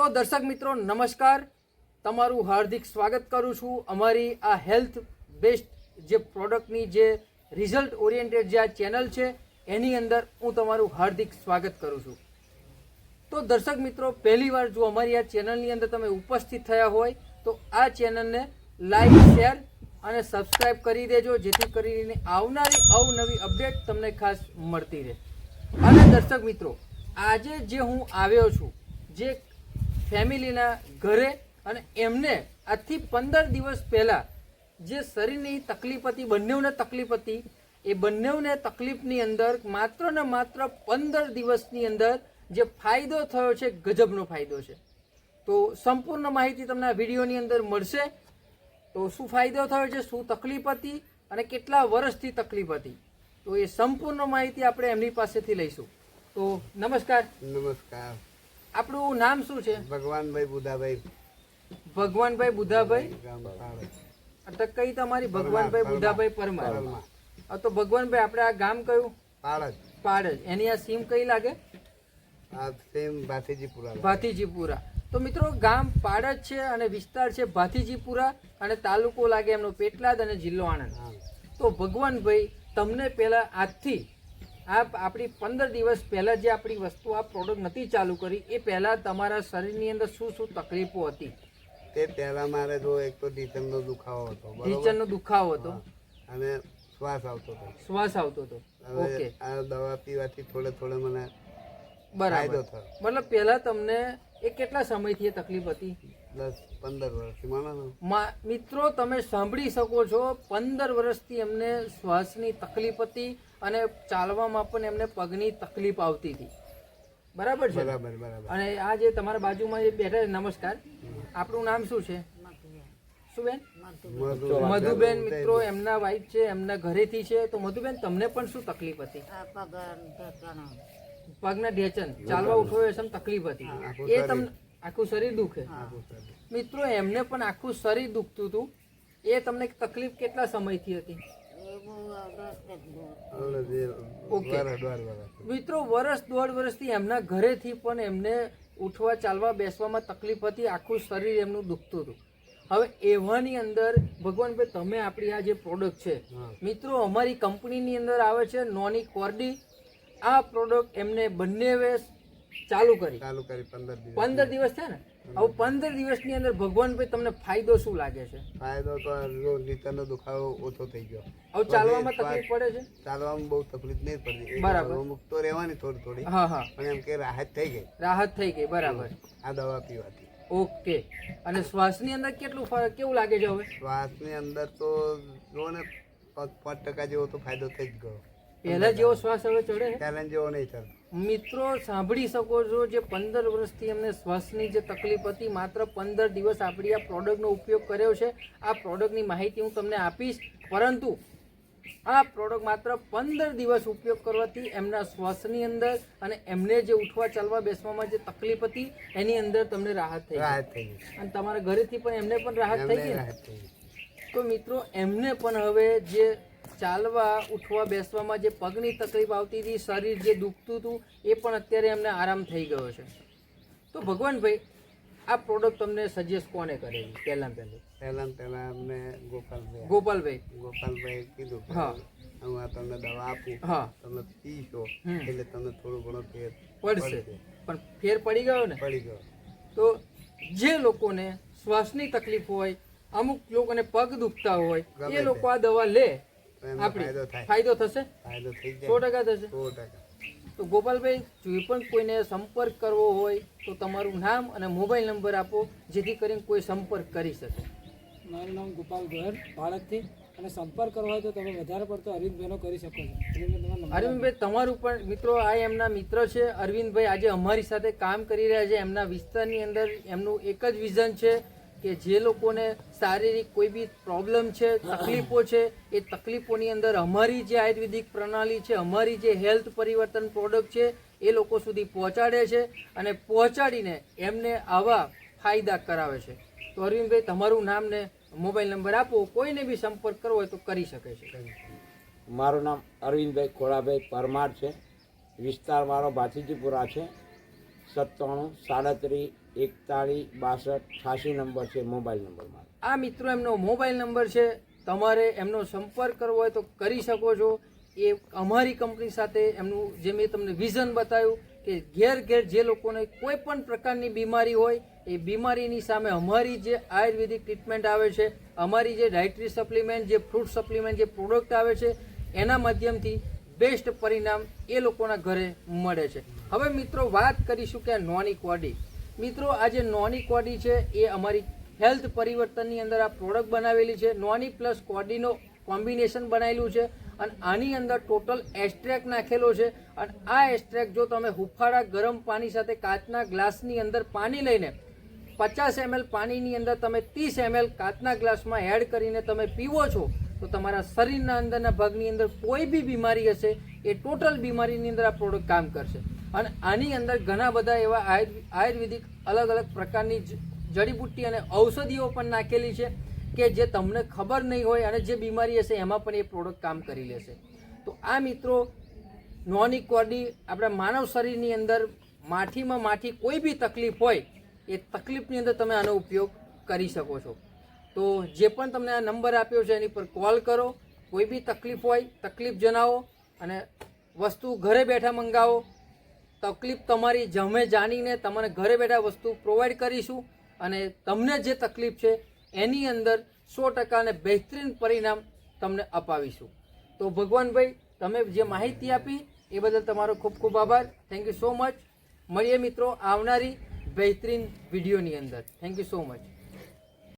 તો દર્શક મિત્રો, નમસ્કાર. તમારું હાર્દિક સ્વાગત કરું છું. અમારી આ હેલ્થ બેસ્ટ જે પ્રોડક્ટની જે રિઝલ્ટ ઓરિએન્ટેડ જે આ ચેનલ છે, એની અંદર હું તમારું હાર્દિક સ્વાગત કરું છું. તો દર્શક મિત્રો પહેલીવાર જો અમારી આ ચેનલની અંદર તમે ઉપસ્થિત થયા હોય, તો આ ચેનલને લાઈક, શેર અને સબસ્ક્રાઈબ કરી દેજો, જેથી કરીને આવનારી અવનવી અપડેટ તમને ખાસ મળતી રહે. અને દર્શક મિત્રો, આજે જે હું આવ્યો છું, જે ફેમિલીના ઘરે અને એમને આજથી પંદર દિવસ પહેલાં જે શરીરની તકલીફ હતી, બંનેઓને તકલીફ હતી, એ બંનેઓને તકલીફની અંદર માત્ર ને માત્ર પંદર દિવસની અંદર જે ફાયદો થયો છે, ગજબનો ફાયદો છે. તો સંપૂર્ણ માહિતી તમને આ વિડીયોની અંદર મળશે. તો શું ફાયદો થયો છે, શું તકલીફ હતી અને કેટલા વર્ષથી તકલીફ હતી? તો એ સંપૂર્ણ માહિતી આપણે એમની પાસેથી લઈશું. તો નમસ્કાર. નમસ્કાર. આપણું નામ શું છે? ભગવાનભાઈ બુધાભાઈ ભગવાનભાઈ બુધાભાઈ પાળજ. કઈ તમારી ભગવાનભાઈ. બુધાભાઈ પરમાર. તો ભગવાનભાઈ આપણે આ ગામ કયું? પાળજ પાળજ એની આ સીમ કઈ લાગે? આ સેમ ભાથીજીપુરા ભાથીજીપુરા. તો મિત્રો ગામ પાડજ છે અને વિસ્તાર છે ભાથીજીપુરા અને તાલુકો લાગે એમનો પેટલાદ અને જિલ્લો આણંદ. તો ભગવાનભાઈ તમને પહેલા આજથી આ આપણી પંદર દિવસ પહેલાં જે આપણી વસ્તુ આ પ્રોડક્ટ નથી ચાલુ કરી એ પહેલાં તમારા શરીરની અંદર શું શું તકલીફો હતી? તે પહેલાં મારે જો એક તો ઢીચણનો દુખાવો હતો? ઢીંચણનો દુખાવો હતો? અને શ્વાસ આવતો હતો. શ્વાસ આવતો હતો. ઓકે. આ દવા પીવાથી થોડે થોડે મને બરાબર. મતલબ પહેલાં તમને એ કેટલા સમયથી એ તકલીફ હતી? દસ પંદર વર્ષથી માનો મિત્રો તમે સાંભળી શકો છો પંદર વર્ષથી એમને શ્વાસની તકલીફ હતી અને ચાલવામાં પણ એમને પગની તકલીફ આવતી હતી. બરાબર છે? બરાબર બરાબર. અને આ જે તમારા બાજુમાં જે બેઠા છે નમસ્કાર. આપણું નામ શું છે? શું બેન? મધુબેન. મિત્રો એમના વાઈફ છે એમના ઘરેથી છે. તો મધુબેન તમને પણ શું તકલીફ હતી? પગના ઢેચન ચાલવા ઉઠવો એ સમ તકલીફ હતી. એ તમને આખું શરીર દુખે? મિત્રો એમને પણ આખું શરીર દુખતું હતું. એ તમને તકલીફ કેટલા સમયથી હતી? મિત્રો વર્ષ દોઢ વર્ષથી એમના ઘરેથી પણ એમને ઉઠવા ચાલવા બેસવામાં તકલીફ હતી. આખું શરીર એમનું દુખતું હતું. હવે એવાની અંદર ભગવાન ભાઈ તમે આપણી આ જે પ્રોડક્ટ છે મિત્રો અમારી કંપનીની અંદર આવે છે નોની કોર્ડી. આ પ્રોડક્ટ એમને બંને વેસ ચાલુ કરી. ચાલુ કરી પંદર દિવસ. પંદર દિવસ છે ને? હવે પંદર દિવસની અંદર ભગવાન ભાઈ તમને ફાયદો શું લાગે છે? ફાયદો તો ઢીચણનો દુખાવો ઓછો થઈ ગયો. હવે ચાલવામાં શ્વાસ- તકલીફ પડે છે? ચાલવામાં બહુ તકલીફ નહીં પડતી. બરાબર. અમુક તો રહેવાની થોડી થોડી. હા હા. પણ એમ કે રાહત થઈ ગઈ. રાહત થઈ ગઈ બરાબર. આ દવા પીવાથી. ઓકે. અને શ્વાસની અંદર કેટલું ફરક કેવું લાગે છે હવે? શ્વાસની અંદર તો જો ને પાંચ ટકા જેવો તો ફાયદો થઈ જ ગયો. પહેલા જેવો શ્વાસ હવે ચડે પહેલા જેવો નહીં ચડે. મિત્રો સાંભળી શકો છો જે પંદર વર્ષથી એમને શ્વાસની જે તકલીફ હતી માત્ર પંદર દિવસ આપણી આ પ્રોડક્ટનો ઉપયોગ કર્યો છે. આ પ્રોડક્ટની માહિતી હું તમને આપીશ. પરંતુ આ પ્રોડક્ટ માત્ર પંદર દિવસ ઉપયોગ કરવાથી એમના શ્વાસની અંદર અને એમને જે ઉઠવા ચાલવા બેસવામાં જે તકલીફ હતી એની અંદર તમને રાહત થઈ રાહત થઈ અને તમારા ઘરેથી પણ એમને પણ રાહત થઈ એમને રાહત થઈ ગઈ. તો મિત્રો એમને પણ હવે જે ચાલવા ઉઠવા બેસવામાં જે પગની તકલીફ આવતી હતી શરીર જે દુખતું હતું એ પણ અત્યારે એમને આરામ થઈ ગયો છે. તો ભગવાનભાઈ આ પ્રોડક્ટ તમને સજેસ્ટ કોને કરેલી પહેલાં પહેલું પહેલા. પહેલાં પહેલા અમને ગોપાલભાઈ ગોપાલભાઈ. ગોપાલભાઈ કીધું હા. હું આ તમને દવા આપું હા. તમે પીશો. એટલે તમને થોડું ઘણો ફેર પડશે. પણ ફેર પડી ગયો ને? પડી ગયો. તો જે લોકોને શ્વાસની તકલીફ હોય અમુક લોકોને પગ દુખતા હોય એ લોકો આ દવા લે. ફાયદો થાય. ફાયદો થશે? ફાયદો થઈ સો ટકા થશે. સો ટકા. તો ગોપાલભાઈ જો પણ કોઈને સંપર્ક કરવો હોય તો તમારું નામ અને મોબાઈલ નંબર આપો જેથી કરીને કોઈ સંપર્ક કરી શકે. મારું નામ ગોપાલ ગોયર ભારતથી અને સંપર્ક કરવો હોય તો તમે વધારે પડતો અરવિંદભાઈનો કરી શકો છો. અરવિંદભાઈ તમારું પણ મિત્રો આ એમના મિત્ર છે. અરવિંદભાઈ આજે અમારી સાથે કામ કરી રહ્યા છે. એમના વિસ્તારની અંદર એમનું એક જ વિઝન છે. કે જે લોકોને શારીરિક કોઈ બી પ્રોબ્લેમ છે, તકલીફો છે, એ તકલીફોની અંદર અમારી જે આયુર્વેદિક પ્રણાલી છે, અમારી જે હેલ્થ પરિવર્તન પ્રોડક્ટ છે, એ લોકો સુધી પહોંચાડે છે અને પહોંચાડીને એમને આવા ફાયદા કરાવે છે. તો અરવિંદભાઈ, તમારું નામ ને મોબાઈલ નંબર આપો. કોઈને બી સંપર્ક કરવો હોય તો કરી શકે છે. મારું નામ અરવિંદભાઈ ખોડાભાઈ પરમાર છે. વિસ્તાર મારો ભાથીજીપુરા છે. સત્તાણું, સાડત્રીસ, એકતાળીસ, બાસઠ અઠાસી નંબર છે મોબાઈલ નંબર મારો આ મિત્રો એમનો મોબાઈલ નંબર છે. તમારે એમનો સંપર્ક કરવો હોય તો કરી શકો છો. એ અમારી કંપની સાથે એમનું જે મેં તમને વિઝન બતાવ્યું કે ઘેર ઘેર જે લોકોને કોઈ પણ પ્રકારની બીમારી હોય, એ બીમારીની સામે અમારી જે આયુર્વેદિક ટ્રીટમેન્ટ આવે છે, અમારી જે ડાયટરી સપ્લિમેન્ટ, જે ફ્રૂટ સપ્લિમેન્ટ, જે પ્રોડક્ટ આવે છે, એના માધ્યમથી બેસ્ટ પરિણામ એ લોકોના ઘરે મળે છે. હવે મિત્રો વાત કરીશું કે આ નોની કોડી મિત્રો, આ જે નોની કોડી છે, એ અમારી હેલ્થ પરિવર્તનની અંદર આ પ્રોડક્ટ બનાવેલી છે. નોની પ્લસ કોડીનો કોમ્બિનેશન બનાવેલું છે અને આની અંદર ટોટલ એસ્ટ્રેક નાખેલો છે. અને આ એસ્ટ્રેક જો તમે હુફાળા ગરમ પાણી સાથે કાચના ગ્લાસની અંદર પાણી લઈને પચાસ એમએલ પાણીની અંદર તમે ત્રીસ એમએલ કાચના ગ્લાસમાં એડ કરીને તમે પીવો છો તો તમારા શરીરના અંદરના ભાગની અંદર કોઈ બી બીમારી હશે, એ ટોટલ બીમારીની અંદર આ પ્રોડક્ટ કામ કરશે. અને આની અંદર ઘણા બધા એવા આયુર્વે- આયુર્વેદિક અલગ અલગ પ્રકારની જડીબુટ્ટી અને ઔષધિઓ પણ નાખેલી છે કે જે તમને ખબર નહીં હોય અને જે બીમારી હશે એમાં પણ એ પ્રોડક્ટ કામ કરી લેશે. તો આ મિત્રો નોનિક કોર્ડી આપણા માનવ શરીરની અંદર માઠીમાં માઠી કોઈ બી તકલીફ હોય, એ તકલીફની અંદર તમે આનો ઉપયોગ કરી શકો છો. તો જે પણ તમને આ નંબર આપ્યો છે એની પર કોલ કરો. કોઈ બી તકલીફ હોય, તકલીફ જણાવો અને વસ્તુ ઘરે બેઠા મંગાવો. તકલીફ તમારી જમે જાણીને તમને ઘરે બેઠા વસ્તુ પ્રોવાઈડ કરીશું અને તમને જે તકલીફ છે એની અંદર સો ટકાને બહેતરીન પરિણામ તમને અપાવીશું. તો ભગવાનભાઈ, તમે જે માહિતી આપી એ બદલ તમારો ખૂબ ખૂબ આભાર. થેન્ક યુ સો મચ મળીએ મિત્રો આવનારી બહેતરીન વિડીયોની અંદર. Thank you so much